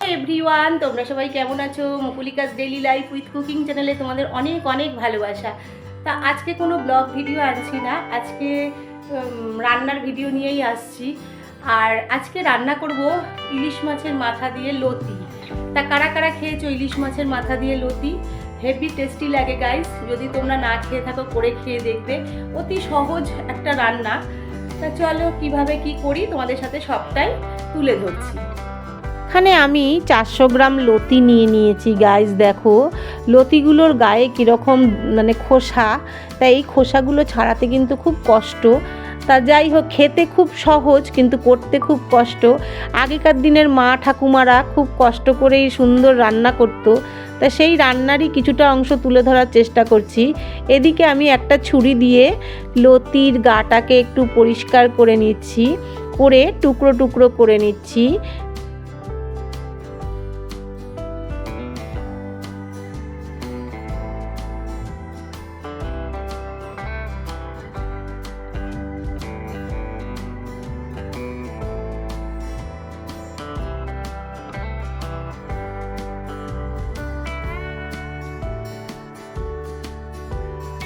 Everyone, তোমরা সবাই কেমন আছো? মকুলিকাস ডেইলি লাইফ উইথ কুকিং চ্যানেলে তোমাদের অনেক অনেক ভালোবাসা। তা আজকে কোনো ব্লগ ভিডিও আনছি না, আজকে রান্নার ভিডিও নিয়েই আসছি। আর আজকে রান্না করব ইলিশ মাছের মাথা দিয়ে লতি। তা কারা কারা খেয়েছো ইলিশ মাছের মাথা দিয়ে লতি? হেভি টেস্টি লাগে গাইস যদি তোমরা না খেয়ে থাকো, করে খেয়ে দেখবে। অতি সহজ একটা রান্না। তা চলো কীভাবে কি করি, তোমাদের সাথে সবটাই তুলে ধরছি। এখানে আমি চারশো গ্রাম লতি নিয়ে নিয়েছি গাইস দেখো। লতিগুলোর গায়ে কীরকম মানে খোসা, তাই এই খোসাগুলো ছাড়াতে কিন্তু খুব কষ্ট। তা যাই হোক, খেতে খুব সহজ, কিন্তু করতে খুব কষ্ট। আগেকার দিনের মা ঠাকুমারা খুব কষ্ট করেই সুন্দর রান্না করতো। তা সেই রান্নারই কিছুটা অংশ তুলে ধরার চেষ্টা করছি। এদিকে আমি একটা ছুরি দিয়ে লতির গাটাকে একটু পরিষ্কার করে নিচ্ছি, করে টুকরো টুকরো করে নিচ্ছি।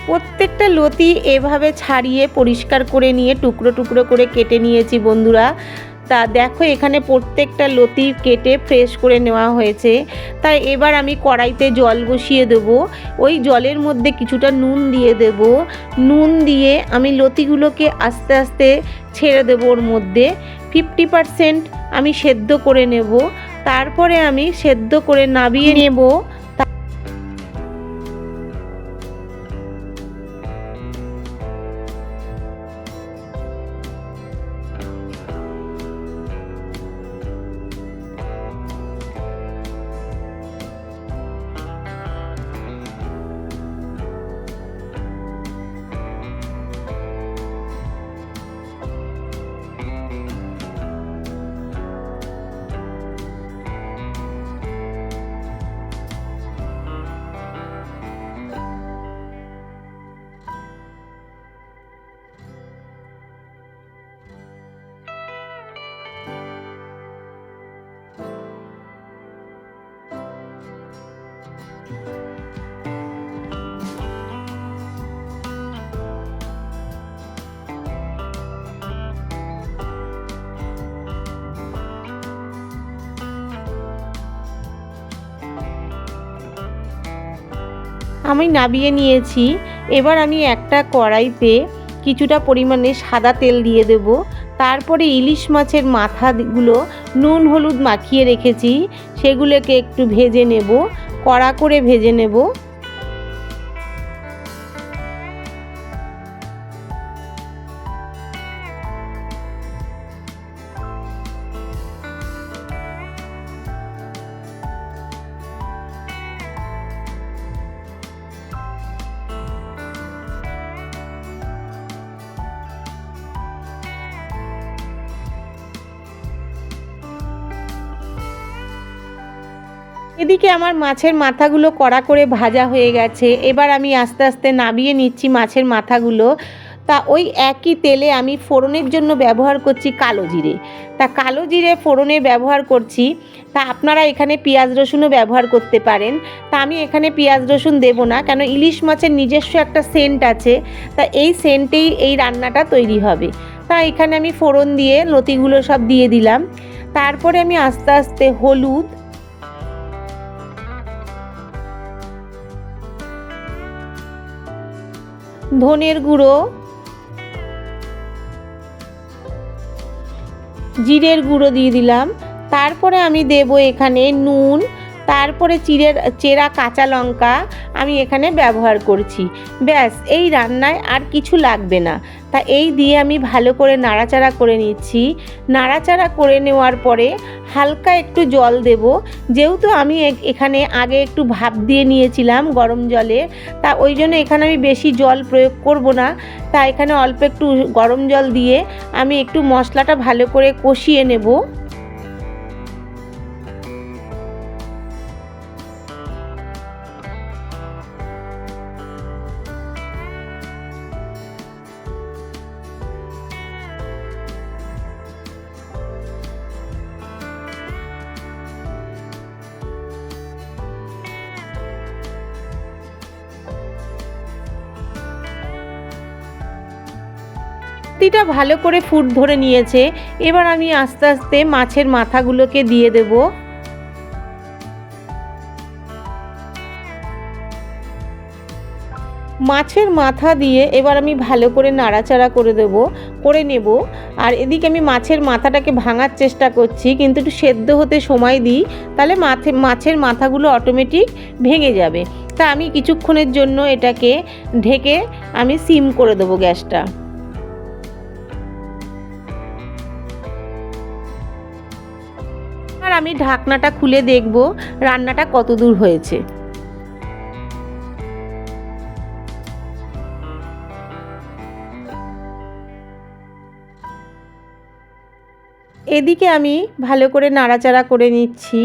প্রত্যেকটা লতি এভাবে ছাড়িয়ে পরিষ্কার করে নিয়ে টুকরো টুকরো করে কেটে নিয়েছি বন্ধুরা। তা দেখো এখানে প্রত্যেকটা লতি কেটে ফ্রেশ করে নেওয়া হয়েছে। তাই এবার আমি কড়াইতে জল বসিয়ে দেব। ওই জলের মধ্যে কিছুটা নুন দিয়ে দেব। নুন দিয়ে আমি লতিগুলোকে আস্তে আস্তে ছেড়ে দেবো ওর মধ্যে। ফিফটি পারসেন্ট আমি সেদ্ধ করে নেব। তারপরে আমি সেদ্ধ করে নাবিয়ে নেব। আমি নাবিয়ে নিয়েছি। এবার আমি একটা কড়াইতে কিছুটা পরিমাণে সাদা তেল দিয়ে দেব। তারপরে ইলিশ মাছের মাথাগুলো নুন হলুদ মাখিয়ে রেখেছি। সেগুলোকে একটু ভেজে নেব। কড়া করে ভেজে নেব। এদিকে আমার মাছের মাথাগুলো কড়া করে ভাজা হয়ে গেছে। এবার আমি আস্তে আস্তে নাবিয়ে নিচ্ছি মাছের মাথাগুলো। তা ওই একই তেলে আমি ফোড়নের জন্য ব্যবহার করছি কালো জিরে। তা কালো জিরে ফোড়নে ব্যবহার করছি। তা আপনারা এখানে পেঁয়াজ রসুনও ব্যবহার করতে পারেন। তা আমি এখানে পেঁয়াজ রসুন দেবো না, কেন ইলিশ মাছের নিজস্ব একটা সেন্ট আছে। তা এই সেন্টেই এই রান্নাটা তৈরি হবে। তা এখানে আমি ফোড়ন দিয়ে লতিগুলো সব দিয়ে দিলাম। তারপরে আমি আস্তে আস্তে হলুদ ধনের গুঁড়ো জিরের গুঁড়ো দিয়ে দিলাম। তারপরে আমি দেব এখানে নুন তারপরে চিরের চেরা কাঁচা লঙ্কা আমি এখানে ব্যবহার করছি। ব্যাস, এই রান্নায় আর কিছু লাগবে না। তা এই দিয়ে আমি ভালো করে নাড়াচাড়া করে নিচ্ছি। নাড়াচাড়া করে নেওয়ার পরে হালকা একটু জল দেব। যেহেতু আমি এখানে আগে একটু ভাপ দিয়ে নিয়েছিলাম গরম জলে, তা ওই জন্য এখানে আমি বেশি জল প্রয়োগ করব না। তা এখানে অল্প একটু গরম জল দিয়ে আমি একটু মশলাটা ভালো করে কষিয়ে নেব। লতিটা ভালো করে ফুট ধরে নিয়েছে। এবার আমি আস্তে আস্তে মাছের মাথাগুলোকে দিয়ে দেবো। মাছের মাথা দিয়ে এবার আমি ভালো করে নাড়াচাড়া করে দেবো, করে নেব। আর এদিকে আমি মাছের মাথাটাকে ভাঙার চেষ্টা করছি, কিন্তু একটু সেদ্ধ হতে সময় দিই, তাহলে মাথে, মাছের মাথাগুলো অটোমেটিক ভেঙে যাবে। তা আমি কিছুক্ষণের জন্য এটাকে ঢেকে আমি সিম করে দেবো গ্যাসটা। আমি ঢাকনাটা খুলে দেখব রান্নাটা কত দূর হয়েছে। এদিকে আমি ভালো করে নাড়াচাড়া করে নিচ্ছি।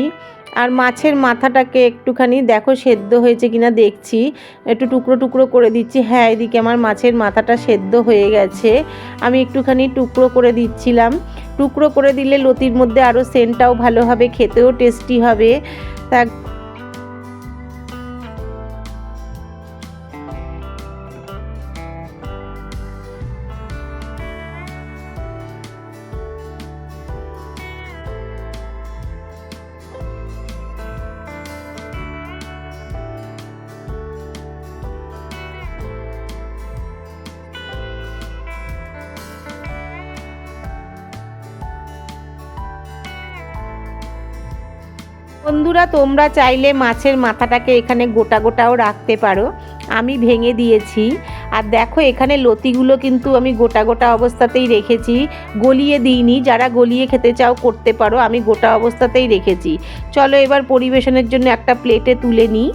আর মাছের মাথাটাকে একটুখানি দেখো সেদ্ধ হয়েছে কিনা দেখছি। একটু টুকরো টুকরো করে দিচ্ছি। হ্যাঁ এদিকে আমার মাছের মাথাটা সেদ্ধ হয়ে গেছে। আমি একটুখানি টুকরো করে দিচ্ছিলাম। টুকরো করে দিলে লতির মধ্যে আরও সেন্টটাও ভালো হবে, খেতেও টেস্টি হবে। তা বন্ধুরা, তোমরা চাইলে মাছের মাথাটাকে এখানে গোটা গোটাও রাখতে পারো। আমি ভেঙে দিয়েছি। আর দেখো, এখানে লতিগুলো কিন্তু আমি গোটা গোটা অবস্থাতেই রেখেছি। গলিয়ে দিইনি। যারা গলিয়ে খেতে চাও, করতে পারো। আমি গোটা অবস্থাতেই রেখেছি। চলো এবার পরিবেশনের জন্য একটা প্লেটে তুলে নিই।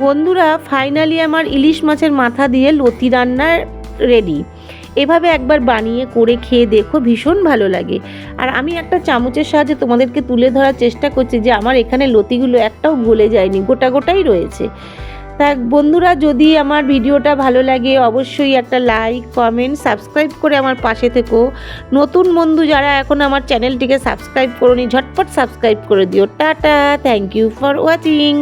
বন্ধুরা ফাইনালি আমার ইলিশ মাছের মাথা দিয়ে লতি রান্নার রেডি এভাবে একবার বানিয়ে করে খেয়ে দেখো, ভীষণ ভালো লাগে। আর আমি একটা চামচের সাহায্যে তোমাদেরকে তুলে ধরার চেষ্টা করছি যে আমার এখানে লতিগুলো একটাও গলে যায়নি, গোটা গোটাই রয়েছে। তা বন্ধুরা, যদি আমার ভিডিওটা ভালো লাগে, অবশ্যই একটা লাইক কমেন্ট সাবস্ক্রাইব করে আমার পাশে থেকো। নতুন বন্ধু যারা এখন আমার চ্যানেলটিকে সাবস্ক্রাইব করোনি, ঝটপট সাবস্ক্রাইব করে দিও। Tata thank you for watching